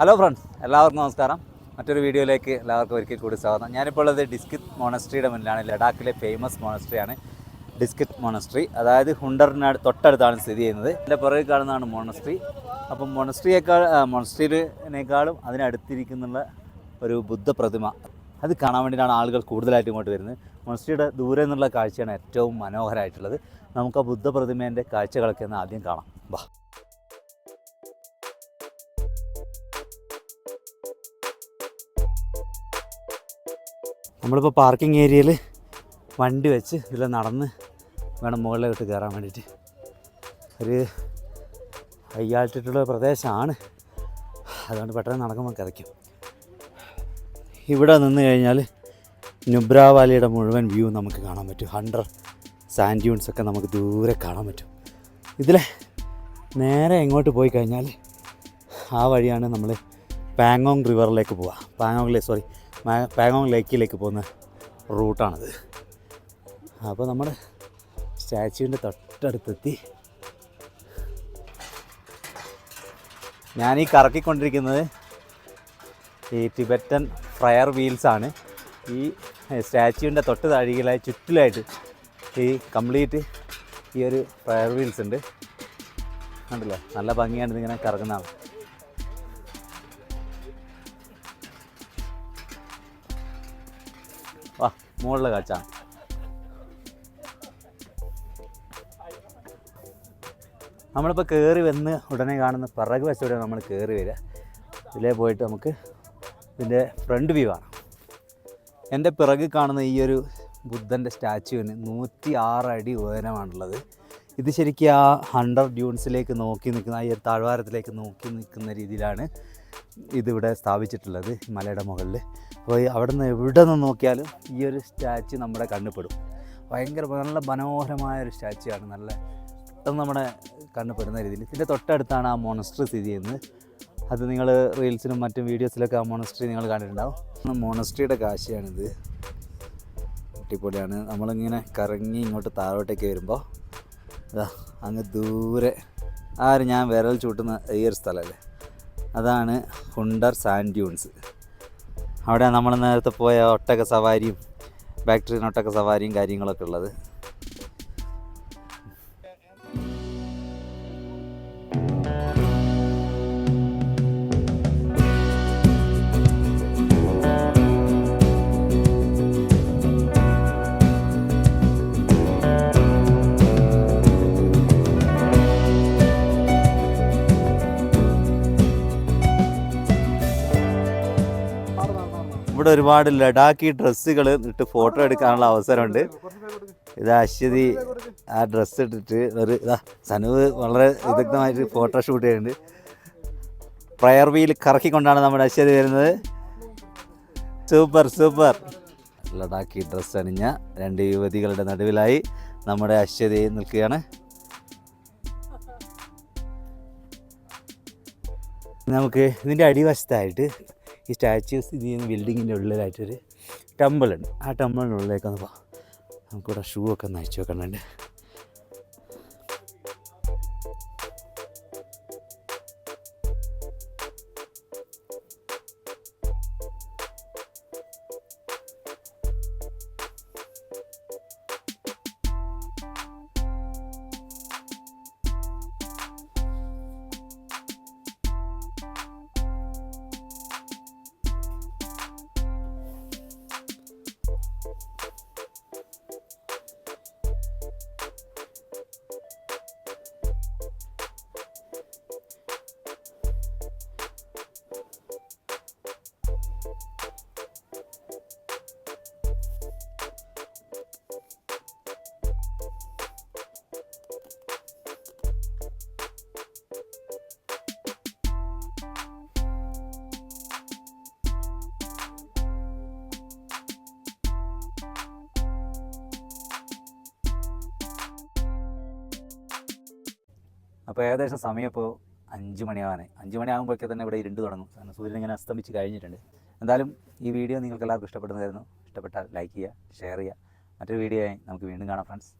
Hello friends എല്ലാവർക്കും നമസ്കാരം. മറ്റൊരു വീഡിയോയിലേക്ക് എല്ലാവർക്കും ഒരിക്കൽ കൂടി സ്വാഗതം. ഞാനിപ്പോൾ ഉള്ളത് ഡിസ്കിത് മോണസ്ട്രിയുടെ മുന്നിലാണ്. ലഡാക്കിലെ ഫേമസ് മോണസ്ട്രിയാണ് ഡിസ്കിറ്റ് മോണസ്ട്രി അതായത് ഹുണ്ടറിനാട് തൊട്ടടുത്താണ് സ്ഥിതി ചെയ്യുന്നത്. എന്റെ പുറകിൽ കാണുന്നതാണ് മോണസ്ട്രി അപ്പം മോണസ്ട്രിയേക്കാൾ മോണസ്ട്രിയിലേക്കാളും അതിനടുത്തിരിക്കുന്നുള്ള ഒരു ബുദ്ധ പ്രതിമ അത് കാണാൻ വേണ്ടിയിട്ടാണ് ആളുകൾ കൂടുതലായിട്ട് ഇങ്ങോട്ട് വരുന്നത്. മോണസ്ട്രിയുടെ ദൂരെ നിന്നുള്ള കാഴ്ചയാണ് ഏറ്റവും മനോഹരമായിട്ടുള്ളത്. നമുക്ക് ആ ബുദ്ധ പ്രതിമേന്റെ കാഴ്ചകളൊക്കെ ഒന്ന് ആദ്യം കാണാം. വാ. നമ്മളിപ്പോൾ പാർക്കിംഗ് ഏരിയയിൽ വണ്ടി വെച്ച് ഇതിൽ നടന്ന് വേണം മുകളിലോട്ട് കയറാൻ വേണ്ടിയിട്ട്. ഒരു ഹൈയാൾട്ടിട്ടുള്ള പ്രദേശമാണ്. അതുകൊണ്ട് പെട്ടെന്ന് നടക്കുമ്പോൾ കിതയ്ക്കും ഇവിടെ നിന്ന് കഴിഞ്ഞാൽ നുബ്ര വാലിയുടെ മുഴുവൻ വ്യൂ നമുക്ക് കാണാൻ പറ്റും. ഹൺഡ്രഡ് സാൻഡ് ഡ്യൂൺസ് ഒക്കെ നമുക്ക് ദൂരെ കാണാൻ പറ്റും. ഇതിലെ നേരെ എങ്ങോട്ട് പോയി കഴിഞ്ഞാൽ ആ വഴിയാണ് നമ്മൾ പാങ്ങോങ് റിവറിലേക്ക് പോവുക. പാങ്ങോങ്ങിലെ സോറി പാങ്ങോങ് ലേക്കിലേക്ക് പോകുന്ന റൂട്ടാണിത്. അപ്പോൾ നമ്മൾ സ്റ്റാച്യുവിന്റെ തൊട്ടടുത്തെത്തി. ഈ കറക്കിക്കൊണ്ടിരിക്കുന്നത് ഈ ടിബറ്റൻ ഫ്രയർ വീൽസാണ്. ഈ സ്റ്റാച്യുവിന്റെ തൊട്ട് താഴികയിലായി ചുറ്റിലായിട്ട് ഈ കംപ്ലീറ്റ് ഈ ഒരു ഫ്രയർ വീൽസ് ഉണ്ട് കണ്ടല്ലോ? നല്ല ഭംഗിയാണ് ഇതിങ്ങനെ കറങ്ങുന്നതാണ്. വാ മുകളിലെ കാച്ച. നമ്മളിപ്പോൾ കയറി വന്ന് ഉടനെ കാണുന്ന പിറക് വശം നമ്മൾ കയറി വരിക ഇതിലേ പോയിട്ട് നമുക്ക് ഇതിന്റെ ഫ്രണ്ട് വ്യൂ ആണ് എന്റെ പിറകിൽ കാണുന്ന ഈ ഒരു ബുദ്ധന്റെ സ്റ്റാച്യുവിന് നൂറ്റി ആറ് അടി ഉയരമാണുള്ളത്. ഇത് ശരിക്കും ആ ഹൺഡ്രഡ് ഡ്യൂൺസിലേക്ക് നോക്കി നിൽക്കുന്ന ഈ ഒരു താഴ്വാരത്തിലേക്ക് നോക്കി നിൽക്കുന്ന രീതിയിലാണ് ഇതിവിടെ സ്ഥാപിച്ചിട്ടുള്ളത് മലയുടെ മുകളിൽ അപ്പോൾ അവിടെ നിന്ന് എവിടെ നിന്ന് നോക്കിയാലും ഈ ഒരു സ്റ്റാച്ചു നമ്മുടെ കണ്ണുപെടും ഭയങ്കര നല്ല മനോഹരമായ ഒരു സ്റ്റാച്ചു ആണ് നല്ല പെട്ടെന്ന് നമ്മുടെ കണ്ണുപെടുന്ന രീതിയിൽ. ഇതിന്റെ തൊട്ടടുത്താണ് ആ മോണസ്ട്രി സ്ഥിതി ചെയ്യുന്നത്. അത് നിങ്ങൾ റീൽസിലും മറ്റും വീഡിയോസിലൊക്കെ ആ മോണസ്ട്രി നിങ്ങൾ കണ്ടിട്ടുണ്ടാവും. മോണസ്ട്രിയുടെ കാശിയാണിത് അടിപൊളിയാണ്. നമ്മളിങ്ങനെ കറങ്ങി ഇങ്ങോട്ട് താഴോട്ടേക്ക് വരുമ്പോൾ അങ്ങ് ദൂരെ. ആര് ഞാൻ വിരൽ ചൂട്ടുന്ന ഈ ഒരു സ്ഥലമല്ലേ അതാണ് ഹുണ്ടർ സാൻഡ് ഡ്യൂൺസ്. അവിടെ നമ്മൾ നേരത്തെ പോയ ഒട്ടക സവാരിയും ബാക്ടറിയൻ ഒട്ടക സവാരിയും കാര്യങ്ങളൊക്കെ ഉള്ളത്. ഇവിടെ ഒരുപാട് ലഡാക്കി ഡ്രസ്സുകൾ ഇട്ട് ഫോട്ടോ എടുക്കാനുള്ള അവസരമുണ്ട്. ഇത് അശ്വതി ആ ഡ്രസ്സ് ഇട്ടിട്ട് ഒരു ഇതാ സനുവ് വളരെ വിദഗ്ധമായിട്ട് ഫോട്ടോ ഷൂട്ട് ചെയ്യുന്നുണ്ട്. പ്രയർ വീൽ കറക്കിക്കൊണ്ടാണ് നമ്മുടെ അശ്വതി വരുന്നത്. Super super. ലഡാക്കി ഡ്രസ്സ് അണിഞ്ഞ രണ്ട് യുവതികളുടെ നടുവിലായി നമ്മുടെ അശ്വതി നിൽക്കുകയാണ്. നമുക്ക് ഇതിന്റെ അടിവശത്തായിട്ട് ഈ സ്റ്റാച്യൂസ് സ്ഥിതി ചെയ്യുന്ന ബിൽഡിങ്ങിന്റെ ഉള്ളിലായിട്ടൊരു ടെമ്പിളുണ്ട് ആ ടെമ്പിളിന്റെ ഉള്ളിലേക്കൊന്ന് പോകാം നമുക്കിവിടെ ഷൂ ഒക്കെ ഒന്ന് അയച്ചു വെക്കണുണ്ട്. അപ്പോൾ ഏകദേശം സമയം ഇപ്പോൾ അഞ്ച് മണിയാവാനായി. അഞ്ച് മണിയാകുമ്പോഴേക്ക് തന്നെ ഇവിടെ ഇരുണ്ട് തുടങ്ങും. കാരണം സൂര്യൻ ഇങ്ങനെ അസ്തമിച്ച് കഴിഞ്ഞിട്ടുണ്ട്. എന്തായാലും ഈ വീഡിയോ നിങ്ങൾക്ക് എല്ലാവർക്കും ഇഷ്ടപ്പെടുന്നതായിരുന്നു. ഇഷ്ടപ്പെട്ടാൽ ലൈക്ക് ചെയ്യുക ഷെയർ ചെയ്യുക. മറ്റൊരു വീഡിയോ ആയി നമുക്ക് വീണ്ടും കാണാം ഫ്രണ്ട്സ്